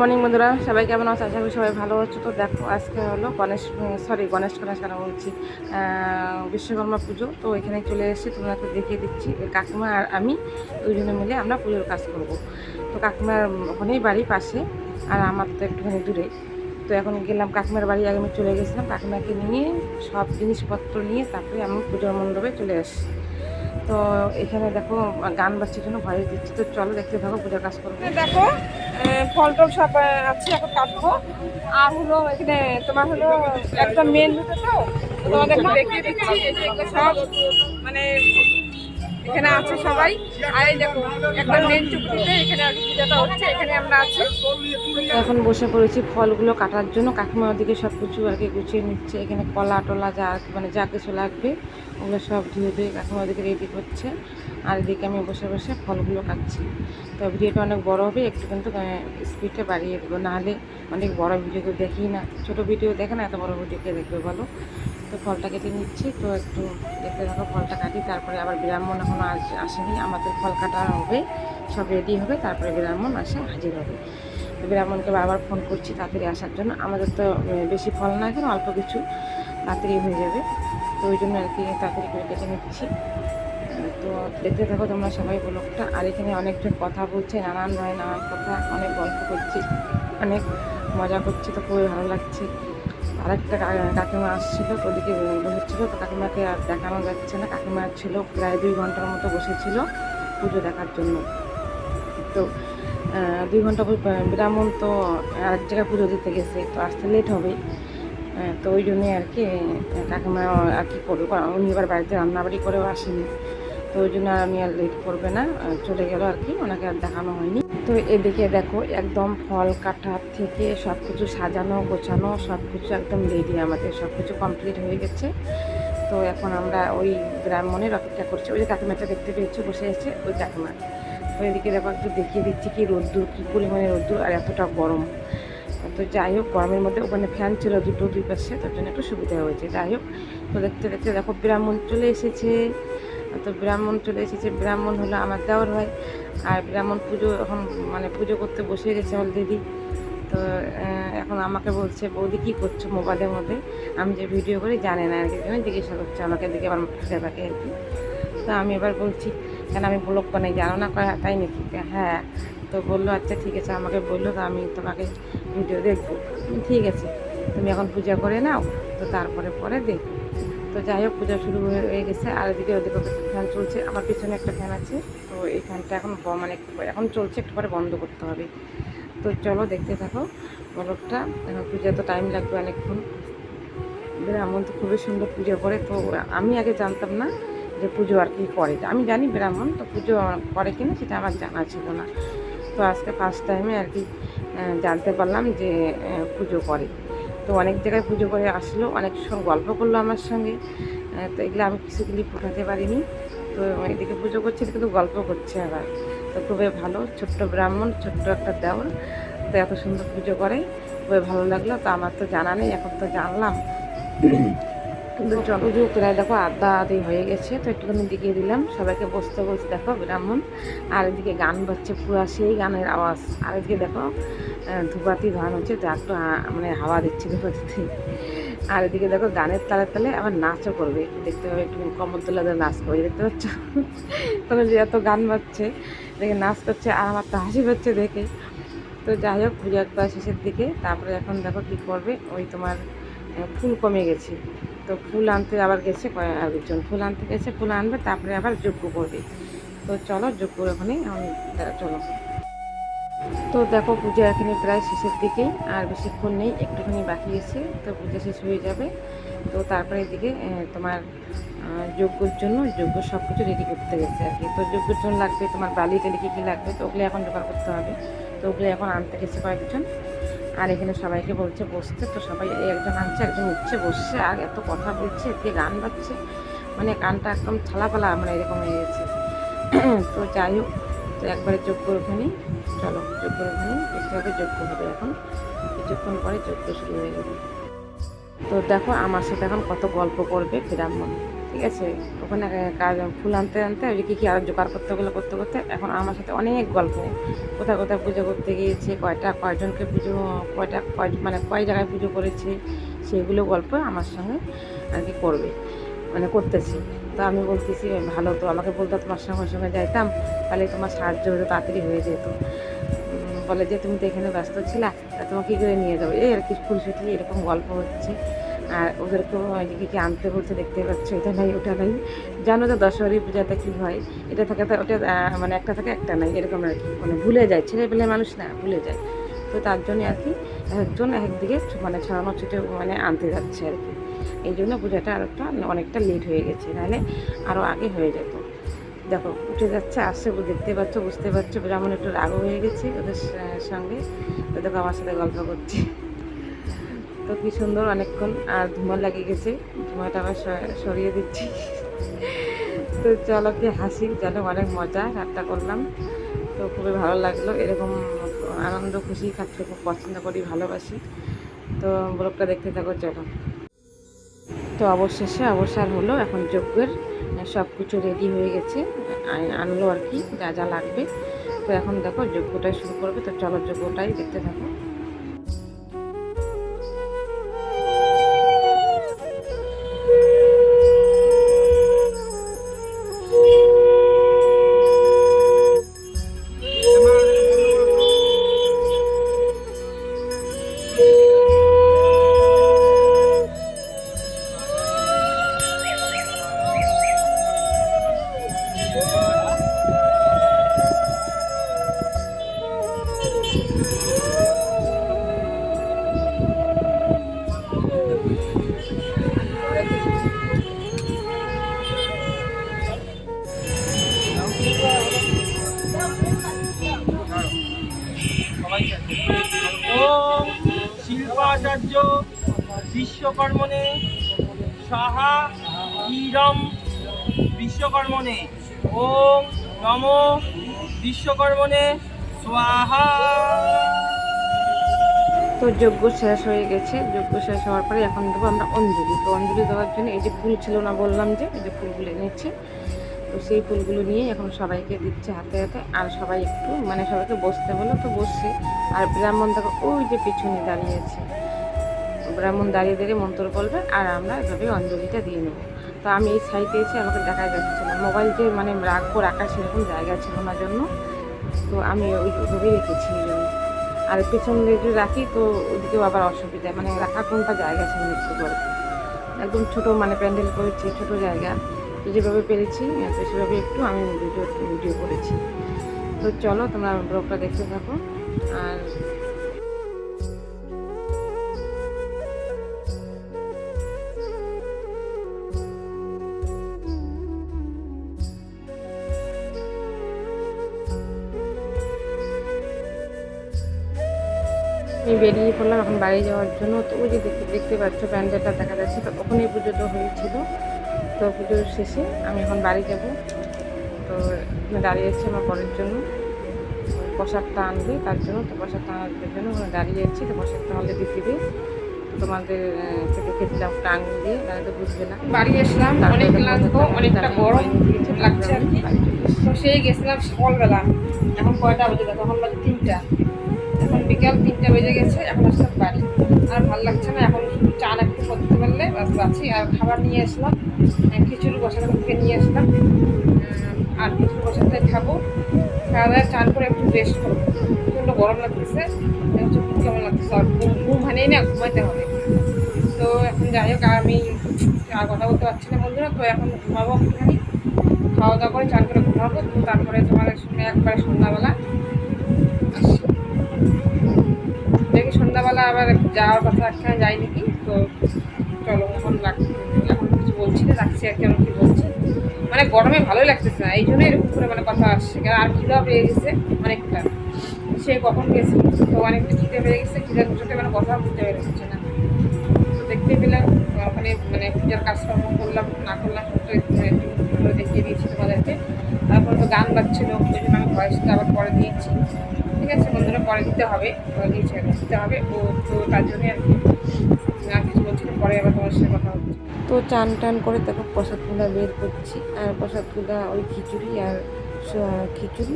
Morning বন্ধুরা, সবাই কেমন আছে? আশা করি সবাই ভালো হচ্ছে তো দেখো, আজকে হলো গণেশ সরি গণেশ গণেশ কেন বলছি? বিশ্বকর্মা পুজো। তো এখানে চলে এসেছি তোমাকে দেখিয়ে দিচ্ছি কাকিমা আর আমি দুজনে মিলে আমরা পুজোর কাজ করব। তো কাকিমার ওখানেই বাড়ি পাশে, আর আমার তো একটুখানি দূরে। তো এখন গেলাম কাকিমার বাড়ি, আগে আমি চলে গেছিলাম কাকিমাকে নিয়ে, সব জিনিসপত্র নিয়ে তারপরে আমি পুজোর মণ্ডপে চলে আসি তো এখানে দেখো গান বাজছে জন্য ভয়েস দিচ্ছি। তো চলো দেখতে থাকো পূজার কাজ করব দেখো ফল টল সব আছে এখন কাটবো। আর হলো এখানে তোমার হলো একদম মেন হতো তো তোমাদের দেখিয়ে দিচ্ছি। সব মানে এখানে আছে সবাই। আর এই দেখো, একদম মেন চুক্তিতে এখানে পূজাটা হচ্ছে, এখানে আমরা আছি। এখন বসে পড়েছি ফলগুলো কাটার জন্য। কাকিমা ওদিকে সব কিছু আর কি গুছিয়ে নিচ্ছে। এখানে কলা টলা যা মানে যা কিছু লাগবে, ওগুলো সব ধুয়ে ধুয়ে কাকিমা ওদিকে রেডি করছে। আর এদিকে আমি বসে বসে ফলগুলো কাটছি। তো ভিডিওটা অনেক বড় হবে, একটু কিন্তু স্পিডে বাড়িয়ে দেবো। নাহলে অনেক বড় ভিডিও দেখি না। ছোটো ভিডিও দেখে না, এত বড় ভিডিও কে দেখবে বলো? তো ফলটা কেটে নিচ্ছি, তো একটু দেখতে থাকো ফলটা কাটি, তারপরে আবার ব্রাহ্মণ এখনও আস আসেনি, আমাদের ফল কাটা হবে, সব রেডি হবে, তারপরে ব্রাহ্মণ আসে হাজির হবে। ব্রাহ্মণকে বারবার ফোন করছি তাড়াতাড়ি আসার জন্য, আমাদের তো বেশি ফল না কেন অল্প কিছু, তাড়াতাড়ি হয়ে যাবে। তো ওই জন্য আর কি তাড়াতাড়ি করে কেটে নিচ্ছি। তো দেখতে থাকো তোমরা সবাই ব্লগটা, আর এখানে অনেকজন কথা বলছে, নানান ভাই, নানান কথা, অনেক গল্প করছি, অনেক মজা করছি, তো খুবই ভালো লাগছে। আরেকটা কাকিমা আসছিল ওদিকে বসেছিল, তো কাকিমাকে আর দেখানো যাচ্ছে না। কাকিমা ছিল প্রায় দুই ঘণ্টার মতো বসেছিল পুজো দেখার জন্য। তো দুই ঘণ্টা ব্রাহ্মণ তো আরেক জায়গায় পুজো দিতে গেছে, তো আসতে লেট হবে। তো ওই জন্যে আর কি কাকিমা আর কি করবে? উনি এবার বাড়িতে রান্নাবাড়ি করেও আসেনি। তো ওই জন্য আর আমি আর লেট করবে না চলে গেল আর কি, ওনাকে আর দেখানো হয়নি। তো এদিকে দেখো, একদম ফল কাটার থেকে সব কিছু সাজানো, গোছানো সব কিছু একদম রেডি আমাদের সব কিছু কমপ্লিট হয়ে গেছে। তো এখন আমরা ওই ব্রাহ্মণের অপেক্ষা করছি। ওই যে কাকিমাটা দেখতে পেয়েছি, বসে আছে ওই কাকিমা। তো এদিকে দেখো, একটু দেখিয়ে দিচ্ছি কি রোদ্দুর, কী পরিমাণে রোদ্দুর আর এতটা গরম। তো যাই হোক, গরমের মধ্যে ওখানে ফ্যান ছিল দুটো দুই পাশে, তার জন্য একটু সুবিধা হয়েছে। যাই হোক, তো দেখতে দেখতে দেখো, ব্রাহ্মণ চলে এসেছে। তো ব্রাহ্মণ চলে এসেছে। ব্রাহ্মণ হলো আমার দেওয়ার হয় আর ব্রাহ্মণ পুজো এখন মানে পুজো করতে বসে গেছে অলরেডি তো এখন আমাকে বলছে, বৌদি, কী করছ মোবাইলের মধ্যে? আমি যে ভিডিও করি জানে না আর কি জন্য জিজ্ঞাসা করছে আমাকে দিকে আমার থাকে আর কি। তো আমি এবার বলছি, কেন আমি ব্লগ বানাই? জানো না তাই নাকি? হ্যাঁ। তো বলল আচ্ছা ঠিক আছে। আমাকে বলল, তো আমি তোমাকে ভিডিও দেখব। ঠিক আছে। তুমি এখন পূজা করে নাও, তো তারপরে, পরে দেখো তো যাই হোক, পূজা শুরু হয়ে গেছে। আর এদিকে ওদিকে ফ্যান চলছে। আমার পিছনে একটা ফ্যান আছে। তো এই ফ্যানটা এখন মানে এখন চলছে, একটু পরে বন্ধ করতে হবে। তো চলো দেখতে থাকো ব্লগটা। এখন পূজা তো টাইম লাগবে অনেকক্ষণ। ব্রাহ্মণ তো খুবই সুন্দর পুজো করে। তো আমি আগে জানতাম না যে পুজো আর কি করে। আমি জানি ব্রাহ্মণ, তো পুজো করে কিনা সেটা আমার জানা ছিল না। তো আজকে ফার্স্ট টাইমে আর কি জানতে পারলাম যে পুজো করে। তো অনেক জায়গায় পুজো করে আসলো, অনেক সময় গল্প করল আমার সঙ্গে। তো এগুলো আমি কিছু ক্লিপ উঠাতে পারিনি। তো এদিকে পুজো করছে কিন্তু গল্প করছে আবার। তো খুবই ভালো, ছোট্ট ব্রাহ্মণ, ছোট্ট একটা দেওর। তো এত সুন্দর পুজো করে, খুবই ভালো লাগল। তো আমার তো জানা নেই, এখন তো জানলাম। কিন্তু যে প্রায় দেখো আদা আদি হয়ে গেছে। তো একটুখানি দেখিয়ে দিলাম। সবাইকে বসতে বলছে দেখো, ব্রাহ্মণ। আর এদিকে গান বাজছে পুরা সেই গানের আওয়াজ। আর এদিকে দেখো ধূপাতি ধান হচ্ছে, যা একটু মানে হাওয়া দিচ্ছে ধূপাতিতে আর এদিকে দেখো গানের তালে তালে আবার নাচও করবে। দেখতে হবে একটু কমর তোলা দিয়ে নাচ করবে, দেখতে পাচ্ছ? তখন যে এত গান বাজছে, দেখে নাচ করছে আর আমার তো হাসি পাচ্ছে দেখে। তো যাই হোক পূজার প্রায় শেষের দিকে, তারপরে এখন দেখো কী করবে? ওই তোমার ফুল কমে গেছে। তো ফুল আনতে আবার গেছে কয়েক একজন ফুল আনতে গেছে, ফুল আনবে, তারপরে আবার যোগ্য করবে। তো চলো যোগ্য ওখানে দে- চলো। তো দেখো পূজা এখানে প্রায় শেষের দিকেই, আর বেশিক্ষণ নেই, একটুখানি বাকি আছে, তো পূজা শেষ হয়ে যাবে। তো তারপরে এদিকে তোমার যজ্ঞর জন্য যজ্ঞ সব কিছু রেডি করতে গেছে আর কি। তো যজ্ঞের জন্য লাগবে তোমার বালি টালি কী কী লাগবে, তো ওগুলো এখন জোগাড় করতে হবে। তো ওগুলো এখন আনতে গেছে কয়েকজন। আর এখানে সবাইকে বলছে, বসতে তো সবাই একজন আনছে, একজন উঠছে, বসছে, আর এত কথা বলছে এদিকে গান বাজছে। মানে গানটা একদম ছালাপালা মানে এরকম হয়ে গেছে। তো যাই হোক তো একবারে যোগ্য ওখানে চলো যোগ্য ওখানে দেখতে যোগ্য হবে এখন। কিছুক্ষণ পরে যোগ্য শুরু হয়ে যাবে। তো দেখো, আমার সাথে এখন কত গল্প করবে ব্রাহ্মণ। ঠিক আছে? ওখানে কাজ ফুল আনতে আনতে ওই কী কী আর জোগাড় করতে গেলে, করতে করতে এখন আমার সাথে অনেক গল্প। কোথায় কোথায় পুজো করতে গিয়েছে, কয়টা কয়জনকে পুজো, কয়টা কয় মানে কয় জায়গায় পুজো করেছে, সেগুলো গল্প আমার সঙ্গে আর কি করবে মানে করতেছি। তো আমি বলতেছি, ভালো তো, আমাকে বলতো তোমার সঙ্গে সঙ্গে যাইতাম, তাহলে তোমার সাহায্য হতো, তাড়াতাড়ি হয়ে যেত। বলে যে, তুমি তো এখানে ব্যস্ত ছিলা, তা তোমাকে কী করে নিয়ে যাব? এই আর কি ফুলসুটি এরকম গল্প হচ্ছে। আর ওদেরকেও এদিকে কি আনতে বলছে, দেখতে পাচ্ছ, এটা নাই, ওটা নাই। জানো তো দশহরি পূজাতে কী হয়? এটা থাকে তো ওটা মানে একটা থাকে, একটা নাই, এরকম আর কি। মানে ভুলে যায়, ছেলেপেলে মানুষ না, ভুলে যায়। তো তার জন্য আর কি একজন একদিকে মানে ছড়ানো ছুটে মানে আনতে যাচ্ছে আর কি। এই জন্য পূজাটা আর একটা অনেকটা লেট হয়ে গেছে, নাহলে আরও আগে হয়ে যেত। দেখো, উঠে যাচ্ছে, আসছে দেখতে পাচ্ছ, বুঝতে পারছ, ব্রাহ্মণ একটু রাগও হয়ে গেছে ওদের সঙ্গে। তো দেখো, আমার সাথে গল্প করছে। তো কি সুন্দর অনেকক্ষণ, আর ধুমা লাগিয়ে গেছে। ধুমাটা আবার সরিয়ে দিচ্ছি। তো চলো কি হাসি যেন অনেক মজা ঠাট্টা করলাম। তো খুবই ভালো লাগল, এরকম আনন্দ, খুশি থাকতে খুব পছন্দ করি, ভালোবাসি। তো ব্লগটা দেখতে থাকো, চলো। তো অবশেষে অবসর হলো, এখন যজ্ঞের সব কিছু রেডি হয়ে গেছে আনলো আর কি, যা যা লাগবে। তো এখন দেখো, যজ্ঞটাই শুরু করবে, তো চলো যজ্ঞটাই দেখতে থাকো। শিল্পাচার্য বিশ্বকর্মণে সাহা ইরম বিশ্বকর্মণে ওম নম বিশ্বকর্মণে স্বাহা। তো যজ্ঞ শেষ হয়ে গেছে। যজ্ঞ শেষ হওয়ার পরে এখন দেবো আমরা অঞ্জলি। তো অঞ্জলি দেওয়ার জন্য এই যে ফুল ছিল না বললাম যে, এই যে ফুলগুলো এনেছে। তো সেই ফুলগুলো নিয়ে এখন সবাইকে দিচ্ছে হাতে হাতে। আর সবাই একটু মানে সবাইকে বসতে বলো তো বসছে। আর ব্রাহ্মণ দেখো, ওই যে পিছনে দাঁড়িয়েছে ব্রাহ্মণ দাঁড়িয়ে দাঁড়িয়ে মন্ত্র বলবে, আর আমরা এভাবে অঞ্জলিটা দিয়ে নেব। তো আমি এই সাইডে এসে আমাকে দেখা যাচ্ছে না। মোবাইল যে মানে রাখব, রাখার সেরকম জায়গা ছিল না জন্য। তো আমি ওইভাবেই রেখেছি আর পেছন দিকে রাখি, তো ওদিকেও আবার অসুবিধা। মানে রাখা কোনটা জায়গা সে নিচ্ছে করে একদম ছোটো মানে প্যান্ডেল করেছি, ছোটো জায়গা। তো যেভাবে পেরেছি তো সেভাবে একটু আমি ভিডিও ভিডিও করেছি। তো চলো, তোমরা ব্লগটা দেখতে থাকো। আর আমি বেরিয়ে পড়লাম এখন বাড়ি যাওয়ার জন্য। তো ওই যে দেখতে দেখতে পাচ্ছ প্যান্ডেলটা দেখা যাচ্ছে। তো ওখানেই পুজোটা হয়েছিল। তো পুজোর শেষে আমি এখন বাড়ি যাব। তো এখানে দাঁড়িয়েছি আমার পরের জন্য। প্রসাদটা আনবে তার জন্য। তো প্রসাদটা আনার জন্য ওখানে দাঁড়িয়ে আছি। তো প্রসাদটা আমাদের দিতে দিবে তোমাদের আহ, কে দেখে দিলাম দিয়ে তাহলে তো বুঝবে না। বাড়ি এসলাম। অনেক ক্লান্ত অনেকটা গরম কিছু লাগছে আর কি। তো সেই গেছিলাম সকালবেলা। এখন কয়টা বাজে দেখো? এখন বাজে তিনটা। বিকাল তিনটা বেজে গেছে এখন আসলাম বাড়ি। আর ভালো লাগছে না এখন শুধু চান একটু করতে পারলে আছি আর খাবার নিয়ে আসলাম। খিচুড়ি বসার থেকে নিয়ে আসলাম। উম, আর খিচুড়ি বসাতে খাব। খাওয়া দাওয়া চান করে একটু রেস্ট করব। প্রচণ্ড গরম লাগতেছে। হচ্ছে কেমন লাগতেছে আর ঘুম ভানেই না ঘুমাইতে হবে। তো এখন যাই হোক আমি আর কথা বলতে পারছি না বন্ধুরা তো এখন ঘুমাবো একটুখানি। খাওয়া দাওয়া করে চান করে ঘুমাবো তারপরে তোমাদের সঙ্গে একবারে সন্ধ্যাবেলা সন্ধ্যাবেলা আবার যাওয়ার কথা একখানে যাই নাকি তো চলো, এখন রাখছি, এখন কিছু বলছি না, রাখছি আর কি আমি কি বলছি। মানে গরমে ভালোই লাগতেছে না, এই জন্য এরকম করে মানে কথা আসছে কারণ আর খিদা পেয়ে গেছে অনেকটা। সে কখন গেছে, তো অনেকটা খিদে পেয়ে গেছে, খিদে বসে মানে কথা বুঝতে পেরে হচ্ছে না। তো দেখতে পেলাম, ওখানে মানে পূজার কাজকর্ম করলাম, না করলাম, তো একটু একটু দেখিয়ে দিয়েছি তোমাদেরকে। তারপর তো গান বাজছিল, ওই জন্য আমি ভয়েসটা আবার পরে দিয়েছি। ঠিক আছে, বন্ধুরা, পরে দিতে হবে। দিতে হবে। ও তো তার জন্যই আর কি আর কিছু বলছি পরে আবার তোমার সাথে কথা হচ্ছে। তো চান টান করে দেখো প্রসাদগুলো বের করছি। আর প্রসাদ প্রসাদগুলো ওই খিচুড়ি আর খিচুড়ি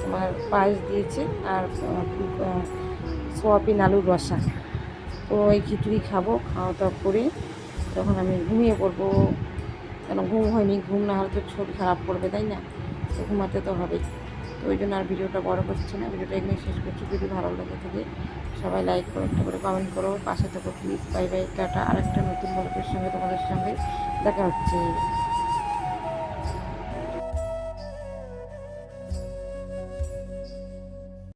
তোমার পায়েস দিয়েছে আর সোয়াবিন আলুর রসা। তো এই খিচুড়ি খাব, খাওয়া দাওয়া করে তখন আমি ঘুমিয়ে পড়ব, কেন ঘুম হয়নি, ঘুম না হলে তো ছবি খারাপ করবে, তাই না? তো ঘুমাতে তো হবেই। ওই জন্য আর ভিডিওটা বড় করছি না, ভিডিওটা এখানে শেষ করছি। যদি ভালো লাগে থাকে, সবাই লাইক করো, একটা করে কমেন্ট করো। পাশে থাকো প্লিজ বাই বাই টাটা। আরেকটা নতুন গল্পের সঙ্গে তোমাদের সঙ্গে। দেখা হচ্ছে।